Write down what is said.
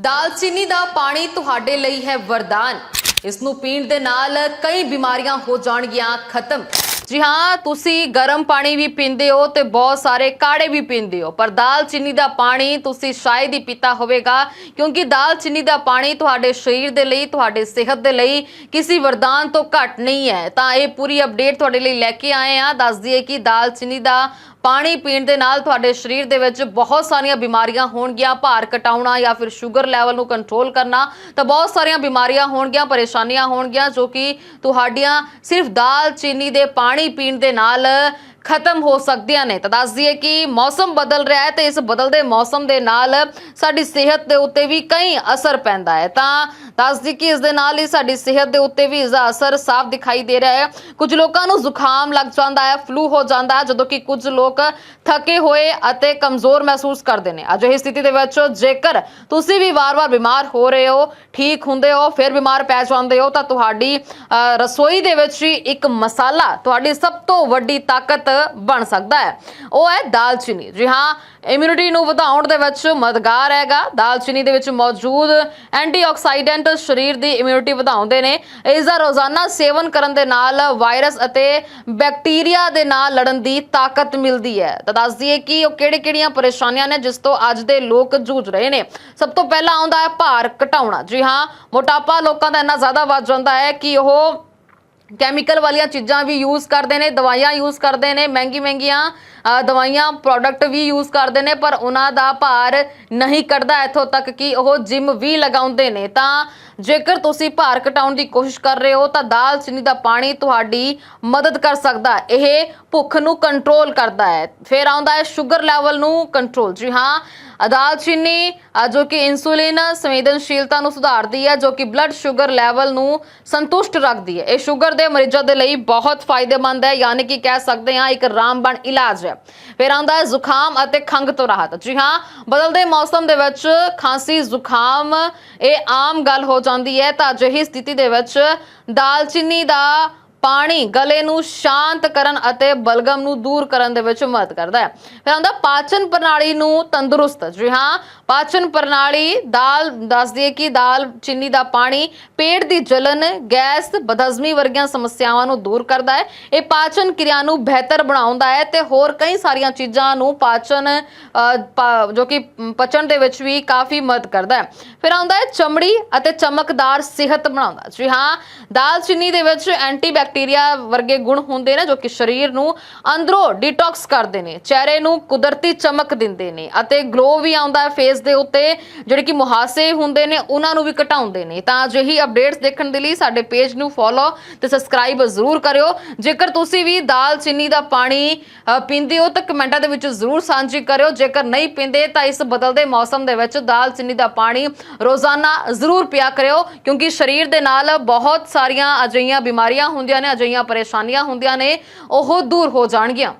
ਦਾਲਚੀਨੀ ਦਾ ਪਾਣੀ ਤੁਹਾਡੇ ਲਈ ਹੈ ਵਰਦਾਨ। ਇਸ ਨੂੰ ਪੀਣ ਦੇ ਨਾਲ ਕਈ ਬਿਮਾਰੀਆਂ ਹੋ ਜਾਣਗੀਆਂ, ਖਤਮ। ਜੀ ਹਾਂ, ਤੁਸੀਂ ਗਰਮ ਪਾਣੀ ਵੀ ਪੀਂਦੇ ਹੋ ਤੇ ਬਹੁਤ ਸਾਰੇ ਕਾੜੇ ਵੀ ਪੀਂਦੇ ਹੋ। ਪਰ ਦਾਲਚੀਨੀ ਦਾ ਪਾਣੀ ਤੁਸੀਂ ਸ਼ਾਇਦ ਹੀ ਪੀਤਾ ਹੋਵੇਗਾ, ਕਿਉਂਕਿ ਦਾਲਚੀਨੀ ਦਾ ਪਾਣੀ ਤੁਹਾਡੇ ਸਰੀਰ ਦੇ ਲਈ, ਤੁਹਾਡੇ ਸਿਹਤ ਦੇ ਲਈ ਕਿਸੇ ਵਰਦਾਨ ਤੋਂ ਘੱਟ ਨਹੀਂ ਹੈ। ਤਾਂ ਇਹ ਪੂਰੀ ਅਪਡੇਟ ਤੁਹਾਡੇ ਲਈ ਲੈ ਕੇ ਆਏ ਆ ਦੱਸ ਦਈਏ ਕਿ ਦਾਲਚੀਨੀ ਦਾ ਪਾਣੀ ਪੀਣ ਦੇ ਨਾਲ ਤੁਹਾਡੇ ਸਰੀਰ ਦੇ ਵਿੱਚ ਬਹੁਤ ਸਾਰੀਆਂ ਬਿਮਾਰੀਆਂ ਹੋਣਗੀਆਂ, ਭਾਰ ਘਟਾਉਣਾ ਜਾਂ ਫਿਰ ਸ਼ੂਗਰ ਲੈਵਲ ਨੂੰ ਕੰਟਰੋਲ ਕਰਨਾ, ਤਾਂ ਬਹੁਤ ਸਾਰੀਆਂ ਬਿਮਾਰੀਆਂ ਹੋਣਗੀਆਂ, ਪਰੇਸ਼ਾਨੀਆਂ ਹੋਣਗੀਆਂ, ਜੋ ਕਿ ਤੁਹਾਡੀਆਂ ਸਿਰਫ ਦਾਲ ਚੀਨੀ ਦੇ ਪਾਣੀ ਪੀਣ ਦੇ ਨਾਲ ਖਤਮ ਹੋ ਸਕਦੀਆਂ ਨੇ। ਤਾਂ ਦੱਸ ਦਈਏ ਕਿ ਮੌਸਮ ਬਦਲ ਰਿਹਾ ਹੈ ਤੇ ਇਸ ਬਦਲਦੇ ਮੌਸਮ ਦੇ ਨਾਲ ਸਾਡੀ ਸਿਹਤ ਦੇ ਉੱਤੇ ਵੀ ਕਈ ਅਸਰ ਪੈਂਦਾ ਹੈ। ਤਾਂ ਦੱਸ ਦਈਏ ਕਿ ਇਸ ਦੇ ਨਾਲ ਹੀ ਸਾਡੀ ਸਿਹਤ ਦੇ ਉੱਤੇ ਵੀ ਇਸ ਦਾ ਅਸਰ ਸਾਫ਼ ਦਿਖਾਈ ਦੇ ਰਿਹਾ ਹੈ। ਕੁਝ ਲੋਕਾਂ ਨੂੰ ਜ਼ੁਕਾਮ ਲੱਗ ਜਾਂਦਾ ਹੈ, ਫਲੂ ਹੋ ਜਾਂਦਾ ਹੈ, ਜਦੋਂ ਕਿ ਕੁਝ ਲੋਕ ਥੱਕੇ ਹੋਏ ਅਤੇ ਕਮਜ਼ੋਰ ਮਹਿਸੂਸ ਕਰਦੇ ਨੇ। ਅਜਿਹੀ ਸਥਿਤੀ ਦੇ ਵਿੱਚ ਜੇਕਰ ਤੁਸੀਂ ਵੀ ਵਾਰ-ਵਾਰ ਬਿਮਾਰ ਹੋ ਰਹੇ ਹੋ, ਠੀਕ ਹੁੰਦੇ ਹੋ, ਫਿਰ ਬਿਮਾਰ ਪੈ ਜਾਂਦੇ ਹੋ, ਤਾਂ ਤੁਹਾਡੀ ਰਸੋਈ ਦੇ ਵਿੱਚ ਹੀ ਇੱਕ ਮਸਾਲਾ, ਤੁਹਾਡੀ ਸਭ ਤੋਂ ਵੱਡੀ ਤਾਕਤ ਬਣ ਸਕਦਾ ਹੈ। ਉਹ ਹੈ ਦਾਲਚੀਨੀ। ਜੀ ਹਾਂ ਇਮਿਊਨਿਟੀ ਨੂੰ ਵਧਾਉਣ ਦੇ ਵਿੱਚ ਮਦਦਗਾਰ ਹੈਗਾ। ਦਾਲਚੀਨੀ ਦੇ ਵਿੱਚ ਮੌਜੂਦ ਐਂਟੀਆਕਸੀਡੈਂਟ ਸਰੀਰ ਦੀ ਇਮਿਊਨਿਟੀ ਵਧਾਉਂਦੇ ਨੇ। ਇਸ ਦਾ ਰੋਜ਼ਾਨਾ ਸੇਵਨ ਕਰਨ ਦੇ ਨਾਲ ਵਾਇਰਸ ਅਤੇ ਬੈਕਟੀਰੀਆ ਦੇ ਨਾਲ ਲੜਨ ਦੀ ਤਾਕਤ ਮਿਲਦੀ ਹੈ। ਤਾਂ ਦੱਸ ਦਈਏ ਕਿ ਉਹ ਕਿਹੜੇ-ਕਿਹੜੀਆਂ ਪਰੇਸ਼ਾਨੀਆਂ ਨੇ, ਜਿਸ ਤੋਂ ਅੱਜ ਦੇ ਲੋਕ ਜੂਝ ਰਹੇ ਨੇ। ਸਭ ਤੋਂ ਪਹਿਲਾਂ ਆਉਂਦਾ ਹੈ ਭਾਰ ਘਟਾਉਣਾ। ਜੀ ਹਾਂ, ਮੋਟਾਪਾ ਲੋਕਾਂ ਦਾ ਇੰਨਾ ਜ਼ਿਆਦਾ ਵੱਧ ਜਾਂਦਾ ਹੈ ਕਿ ਉਹ ਕੈਮੀਕਲ ਵਾਲੀਆਂ ਚੀਜ਼ਾਂ ਵੀ ਯੂਜ਼ ਕਰਦੇ ਨੇ, ਦਵਾਈਆਂ ਯੂਜ਼ ਕਰਦੇ ਨੇ, ਮਹਿੰਗੀ ਮਹਿੰਗੀਆਂ ਦਵਾਈਆਂ ਪ੍ਰੋਡਕਟ ਵੀ ਯੂਜ਼ ਕਰਦੇ ਨੇ, ਪਰ ਉਹਨਾਂ ਦਾ ਭਾਰ ਨਹੀਂ ਕੱਢਦਾ ਇੱਥੋਂ ਤੱਕ ਕਿ ਉਹ ਜਿਮ ਵੀ ਲਗਾਉਂਦੇ ਨੇ। ਤਾਂ ਜੇਕਰ ਤੁਸੀਂ ਭਾਰ ਘਟਾਉਣ ਦੀ ਕੋਸ਼ਿਸ਼ ਕਰ ਰਹੇ ਹੋ ਤਾਂ ਦਾਲ ਚੀਨੀ ਦਾ ਪਾਣੀ ਤੁਹਾਡੀ ਮਦਦ ਕਰ ਸਕਦਾ ਹੈ। ਇਹ ਭੁੱਖ ਨੂੰ ਕੰਟਰੋਲ ਕਰਦਾ ਹੈ। ਫਿਰ ਆਉਂਦਾ ਹੈ ਸ਼ੂਗਰ ਲੈਵਲ ਨੂੰ ਕੰਟਰੋਲ ਜੀ ਹਾਂ ਦਾਲਚੀਨੀ ਅ, ਜੋ ਕਿ ਇਨਸੂਲਿਨ ਸੰਵੇਦਨਸ਼ੀਲਤਾ ਨੂੰ ਸੁਧਾਰਦੀ ਹੈ ਜੋ ਕਿ ਬਲੱਡ ਸ਼ੂਗਰ ਲੈਵਲ ਨੂੰ ਸੰਤੁਸ਼ਟ ਰੱਖਦੀ ਹੈ। ਇਹ ਸ਼ੂਗਰ ਦੇ ਮਰੀਜ਼ਾਂ ਦੇ ਲਈ ਬਹੁਤ ਫਾਇਦੇਮੰਦ ਹੈ ਯਾਨੀ ਕਿ ਕਹਿ ਸਕਦੇ ਹਾਂ ਇੱਕ ਰਾਮਬਣ ਇਲਾਜ ਹੈ। ਫਿਰ ਆਉਂਦਾ ਹੈ ਜ਼ੁਕਾਮ ਅਤੇ ਖੰਗ ਤੋਂ ਰਾਹਤ। ਜੀ ਹਾਂ ਬਦਲਦੇ ਮੌਸਮ ਦੇ ਵਿੱਚ ਖਾਂਸੀ ਜ਼ੁਕਾਮ ਇਹ ਆਮ ਗੱਲ ਹੋ ਜਾਂਦੀ ਹੈ ਤਾਂ ਅਜਿਹੀ ਸਥਿਤੀ ਦੇ ਵਿੱਚ ਦਾਲਚੀਨੀ ਦਾ ਪਾਣੀ ਗਲੇ ਨੂੰ ਸ਼ਾਂਤ ਕਰਨ ਅਤੇ ਬਲਗਮ ਨੂੰ ਦੂਰ ਕਰਨ ਦੇ ਵਿੱਚ ਮਦਦ ਕਰਦਾ ਹੈ। ਫਿਰ ਆਉਂਦਾ ਪਾਚਨ ਪ੍ਰਣਾਲੀ ਨੂੰ ਤੰਦਰੁਸਤ। ਜੀ ਹਾਂ, ਪਾਚਨ ਪ੍ਰਣਾਲੀ ਦਾਲ, ਦੱਸ ਦਈਏ ਕਿ ਦਾਲ, ਚੀਨੀ ਦਾ ਪਾਣੀ ਪੇਟ ਦੀ ਜਲਨ, ਗੈਸ, ਬਦਹਜ਼ਮੀ ਵਰਗੀਆਂ ਸਮੱਸਿਆਵਾਂ ਨੂੰ ਦੂਰ ਕਰਦਾ ਹੈ। ਇਹ ਪਾਚਨ ਕਿਰਿਆ ਨੂੰ ਬਿਹਤਰ ਬਣਾਉਂਦਾ ਹੈ ਤੇ ਹੋਰ ਕਈ ਸਾਰੀਆਂ ਚੀਜ਼ਾਂ ਨੂੰ ਪਾਚਨ ਪਾ- ਜੋ ਕਿ ਪਚਣ ਦੇ ਵਿੱਚ ਵੀ ਕਾਫੀ ਮਦਦ ਕਰਦਾ ਹੈ। ਫਿਰ ਆਉਂਦਾ ਹੈ ਚਮੜੀ ਅਤੇ ਚਮਕਦਾਰ ਸਿਹਤ ਬਣਾਉਂਦਾ ਜੀ ਹਾਂ, ਦਾਲ, ਚੀਨੀ ਦੇ ਵਿੱਚ ਐਂਟੀ ਬੈਕਟੀਰੀਆ ਵਰਗੇ ਗੁਣ ਹੁੰਦੇ ਨੇ ਜੋ ਕਿ ਸਰੀਰ ਨੂੰ ਅੰਦਰੋਂ ਡਿਟੌਕਸ ਕਰਦੇ ਨੇ, ਚਿਹਰੇ ਨੂੰ ਕੁਦਰਤੀ ਚਮਕ ਦਿੰਦੇ ਨੇ ਅਤੇ ਗਲੋ ਵੀ ਆਉਂਦਾ ਹੈ ਫੇਸ ਦੇ ਉੱਤੇ, ਜਿਹੜੇ ਕਿ ਮੁਹਾਸੇ ਹੁੰਦੇ ਨੇ, ਉਹਨਾਂ ਨੂੰ ਵੀ ਘਟਾਉਂਦੇ ਨੇ। ਤਾਂ ਅਜਿਹੀ ਅਪਡੇਟਸ ਦੇਖਣ ਦੇ ਲਈ ਸਾਡੇ ਪੇਜ ਨੂੰ ਫੋਲੋ ਤੇ ਸਬਸਕ੍ਰਾਈਬ ਜ਼ਰੂਰ ਕਰਿਓ। ਜੇਕਰ ਤੁਸੀਂ ਵੀ ਦਾਲ ਚੀਨੀ ਦਾ ਪਾਣੀ ਪੀਂਦੇ ਹੋ ਤਾਂ ਕਮੈਂਟਾਂ ਦੇ ਵਿੱਚ ਜ਼ਰੂਰ ਸਾਂਝੀ ਕਰਿਓ। ਜੇਕਰ ਨਹੀਂ ਪੀਂਦੇ ਤਾਂ ਇਸ ਬਦਲਦੇ ਮੌਸਮ ਦੇ ਵਿੱਚ ਦਾਲ ਚੀਨੀ ਦਾ ਪਾਣੀ ਰੋਜ਼ਾਨਾ ਜ਼ਰੂਰ ਪਿਆ ਕਰਿਓ, ਕਿਉਂਕਿ ਸਰੀਰ ਦੇ ਨਾਲ ਬਹੁਤ ਸਾਰੀਆਂ ਅਜਿਹੀਆਂ ਬਿਮਾਰੀਆਂ ਹੁੰਦੀਆਂ ਨੇ ਅਜਿਹੀਆਂ ਪਰੇਸ਼ਾਨੀਆਂ ਹੁੰਦੀਆਂ ਨੇ ਉਹ ਦੂਰ ਹੋ ਜਾਣਗੀਆਂ।